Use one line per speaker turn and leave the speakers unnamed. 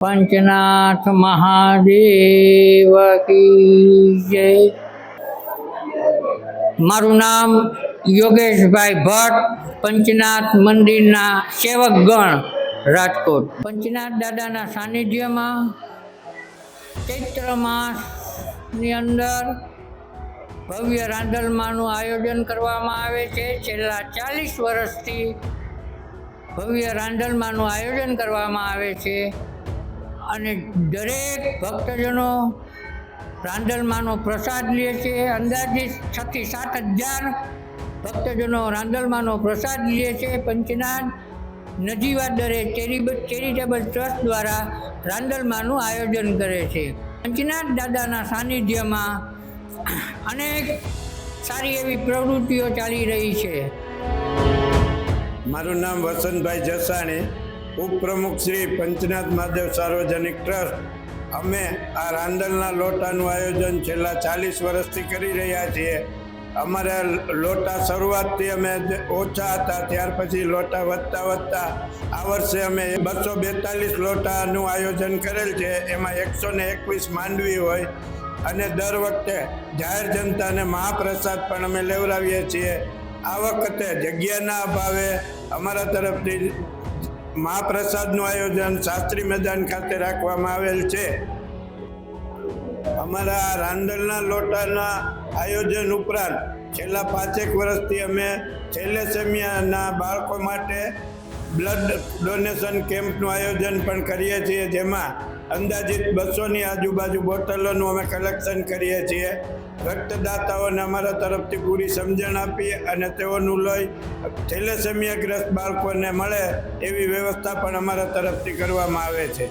પંચનાથ મહાદેવ જય. મારું નામ યોગેશભાઈ ભટ્ટ, પંચનાથ મંદિરના સેવકગણ, રાજકોટ. પંચનાથ દાદાના સાનિધ્યમાં ચૈત્ર માસની અંદર ભવ્ય રાંદલમાનું આયોજન કરવામાં આવે છે. છેલ્લા ચાલીસ વર્ષથી ભવ્ય રાંદલમાનું આયોજન કરવામાં આવે છે. અને દરેક ભક્તજનો રાંદલમાનો પ્રસાદ લે છે. અંદાજિત છથી સાત હજાર ભક્તજનો રાંદલમાનો પ્રસાદ લે છે. પંચનાથ નજીવા દરે ચેરિટેબલ ટ્રસ્ટ દ્વારા રાંદલમાનું આયોજન કરે છે. પંચનાથ દાદાના સાનિધ્યમાં અનેક સારી એવી પ્રવૃત્તિઓ ચાલી રહી છે.
મારું નામ વસંતભાઈ જસાણી. ઉપપ્રમુખ શ્રી પંચનાથ મહાદેવ સાર્વજનિક ટ્રસ્ટ. અમે આ રાંદલના લોટાનું આયોજન છેલ્લા ચાલીસ વર્ષથી કરી રહ્યા છીએ. અમારે લોટા શરૂઆતથી અમે ઓછા હતા, ત્યાર પછી લોટા વધતા વધતા આ વર્ષે અમે બસો બેતાલીસ લોટાનું આયોજન કરેલ છે. એમાં એકસો ને એકવીસ માંડવી હોય અને દર વખતે જાહેર જનતાને મહાપ્રસાદ પણ અમે લેવડાવીએ છીએ. આ વખતે જગ્યાના અભાવે અમારા તરફથી મહાપ્રસાદનું આયોજન શાસ્ત્રી મેદાન ખાતે રાખવામાં આવેલ છે. અમારા રાંદલના લોટાના આયોજન ઉપરાંત છેલ્લા પાંચેક વર્ષથી અમે થેલેસેમિયાના બાળકો માટે બ્લડ ડોનેશન કેમ્પનું આયોજન પણ કરીએ છીએ, જેમાં અંદાજિત બસોની આજુબાજુ બોટલોનું અમે કલેક્શન કરીએ છીએ. રક્તદાતાઓને અમારા તરફથી પૂરી સમજણ આપી અને તેઓનું લઈ થેલેસેમિયાગ્રસ્ત બાળકોને મળે એવી વ્યવસ્થા પણ અમારા તરફથી કરવામાં આવે છે.